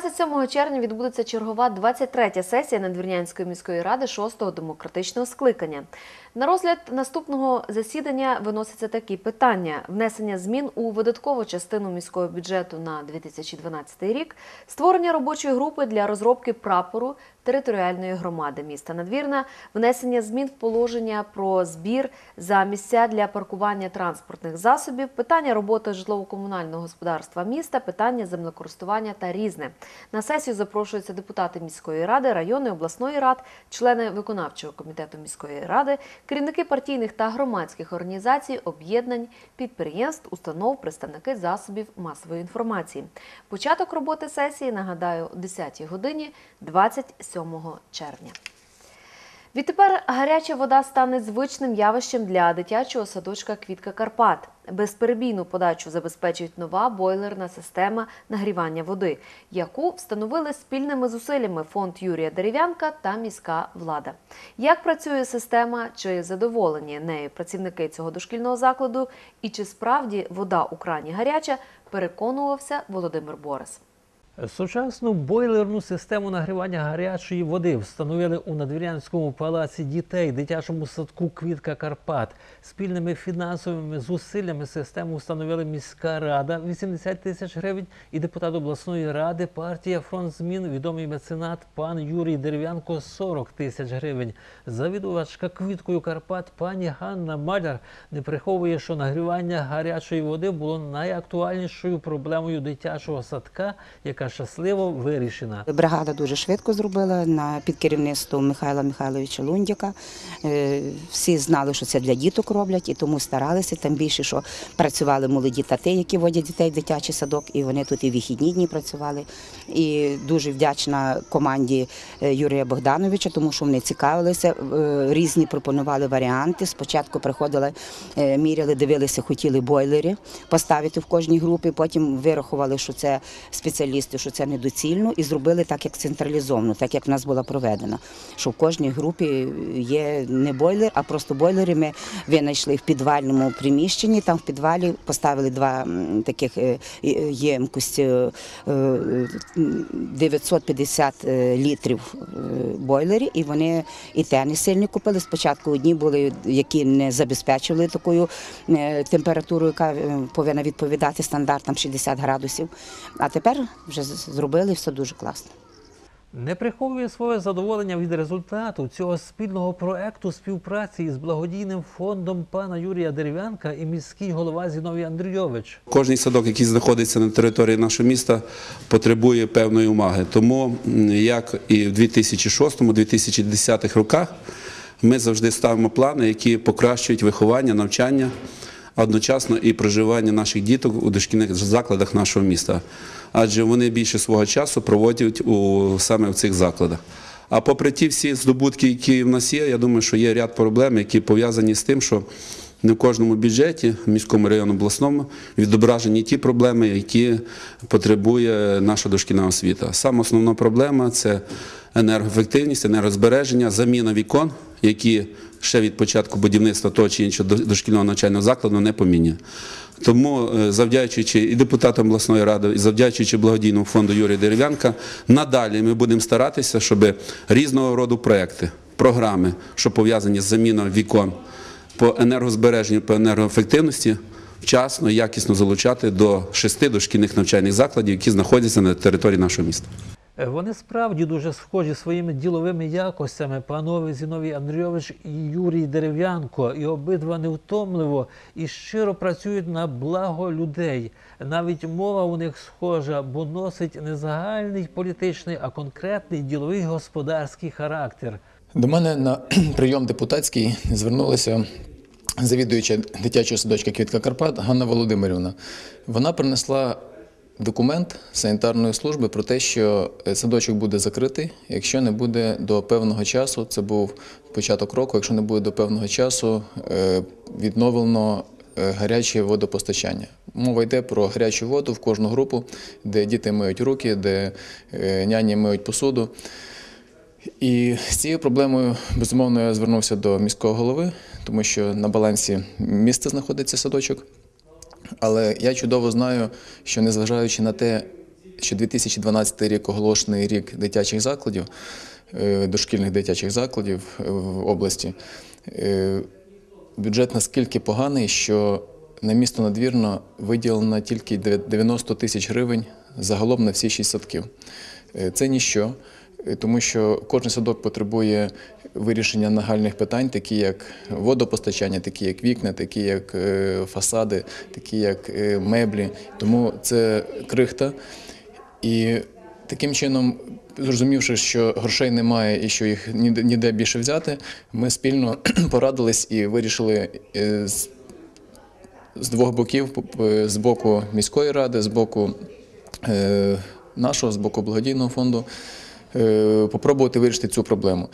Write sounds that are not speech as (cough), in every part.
27 червня відбудеться чергова 23-я сесія Надвірнянської міської ради 6-го демократичного скликання. На розгляд наступного засідання виносяться такі питання: внесення змін у видаткову частину міського бюджету на 2012 рік, створення робочої групи для розробки прапору територіальної громади міста Надвірна, внесення змін в положення про збір за місця для паркування транспортних засобів, питання роботи житлово-комунального господарства міста, питання землекористування та різне. На сесію запрошуються депутати міської ради, районної обласної рад, члени виконавчого комітету міської ради, керівники партійних та громадських організацій, об'єднань, підприємств, установ, представники засобів масової інформації. Початок роботи сесії нагадаю о 10 годині 27 червня. Відтепер гаряча вода стане звичним явищем для дитячого садочка Квітка Карпат. Безперебійну подачу забезпечить нова бойлерна система нагрівання води, яку встановили спільними зусиллями фонд Юрія Дерев'янка та міська влада. Як працює система, чи задоволені нею працівники цього дошкільного закладу, і чи справді вода у крані гаряча, переконувався Володимир Борис. Сучасну бойлерну систему нагрівання гарячої води встановили у Надвірянському палаці дітей, дитячому садку Квітка Карпат. Спільними фінансовими зусиллями систему встановили міська рада 80 тисяч гривень і депутат обласної ради партія фронт змін, відомий меценат пан Юрій Дерев'янко 40 тисяч гривень. Завідувачка квіткою Карпат пані Ганна Маляр не приховує, що нагрівання гарячої води було найактуальнішою проблемою дитячого садка, яка щасливо вирішена. Бригада дуже швидко зробила на під керівництвом Михайла Михайловича Лундяка. Е, Всі знали, що це для діток роблять, і тому старалися. Тим більше, що працювали молоді тати, які водять дітей в дитячий садок, і вони тут і вихідні дні працювали. І дуже вдячна команді е, Юрія Богдановича, тому що вони цікавилися, е, різні пропонували варіанти. Спочатку приходили, міряли, дивилися, хотіли бойлери поставити в кожній групі. Потім вирахували, що це спеціалісти, що це недоцільно, і зробили так, як централізовано, так як в нас була проведена. Що в кожній групі є не бойлер, а просто бойлери. Ми винайшли в підвальному приміщенні. Там в підвалі поставили два таких е, е, ємкості е, е, 950 е, літрів бойлерів, і вони і те не сильно купили. Спочатку одні були, які не забезпечували такою температурою, яка повинна відповідати стандартам 60 градусів. А тепер вже зробили все дуже класно. Не приховує своє задоволення від результату цього спільного проекту співпраці із благодійним фондом пана Юрія Дерев'янка і міський голова Зіновій Андрійович. Кожний садок, який знаходиться на території нашого міста, потребує певної уваги. Тому, як і в 2006-2010 роках, ми завжди ставимо плани, які покращують виховання, навчання, одночасно і проживання наших діток у дошкільних закладах нашого міста. Адже вони більше свого часу проводять у, саме в цих закладах. А попри ті всі здобутки, які в нас є, я думаю, що є ряд проблем, які пов'язані з тим, що не в кожному бюджеті, в міському району обласному, відображені ті проблеми, які потребує наша дошкільна освіта. Саме основна проблема це енергоефективність, енергозбереження, заміна вікон, які ще від початку будівництва того чи іншого дошкільного навчального закладу не помінні. Тому, е, завдячуючи і депутатам обласної ради, і завдячуючи благодійному фонду Юрія Дерев'янка, надалі ми будемо старатися, щоб різного роду проекти, програми, що пов'язані з заміною вікон по енергозбереженню, по енергоефективності, вчасно і якісно залучати до шести дошкільних навчальних закладів, які знаходяться на території нашого міста. Е, Вони справді дуже схожі своїми діловими якостями, панове Зіновій Андрійович і Юрій Дерев'янко, і обидва невтомливо і щиро працюють на благо людей. Навіть мова у них схожа, бо носить не загальний політичний, а конкретний діловий господарський характер. До мене на прийом депутатський звернулася завідуюча дитячого садочка Квітка Карпат Ганна Володимирівна. Вона принесла документ санітарної служби про те, що е, садочок буде закритий, якщо не буде до певного часу, це був початок року, якщо не буде до певного часу е, відновлено е, гаряче водопостачання. Мова йде про гарячу воду в кожну групу, де діти миють руки, де няні миють посуду. І з цією проблемою, безумовно, я звернувся до міського голови, тому що на балансі міста знаходиться садочок. Але я чудово знаю, що незважаючи на те, що 2012 рік оголошений рік дитячих закладів, е, дошкільних дитячих закладів е, в області. Е, Бюджет наскільки поганий, що на місто надвірно виділено тільки 90 тисяч гривень загалом на всі шість садків. Це ніщо, тому що кожен садок потребує вирішення нагальних питань, такі як водопостачання, такі як вікна, такі як е, фасади, такі як е, меблі. Тому це крихта. І таким чином, зрозумівши, що грошей немає і що їх ніде, більше взяти, ми спільно (clears throat) порадились і вирішили е, з, двох боків: з боку міської ради, з боку е, нашого, з боку благодійного фонду, е, попробувати вирішити цю проблему.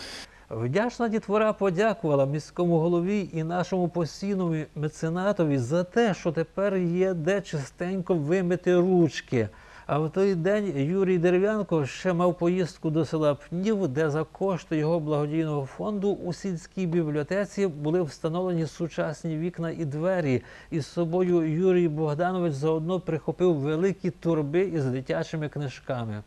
Вдячна дітвора подякувала міському голові і нашому постійному меценатові за те, що тепер є де чистенько вимити ручки. А в той день Юрій Дерев'янко ще мав поїздку до села Пнів, де за кошти його благодійного фонду у сільській бібліотеці були встановлені сучасні вікна і двері. І з собою Юрій Богданович заодно прихопив великі торби із дитячими книжками.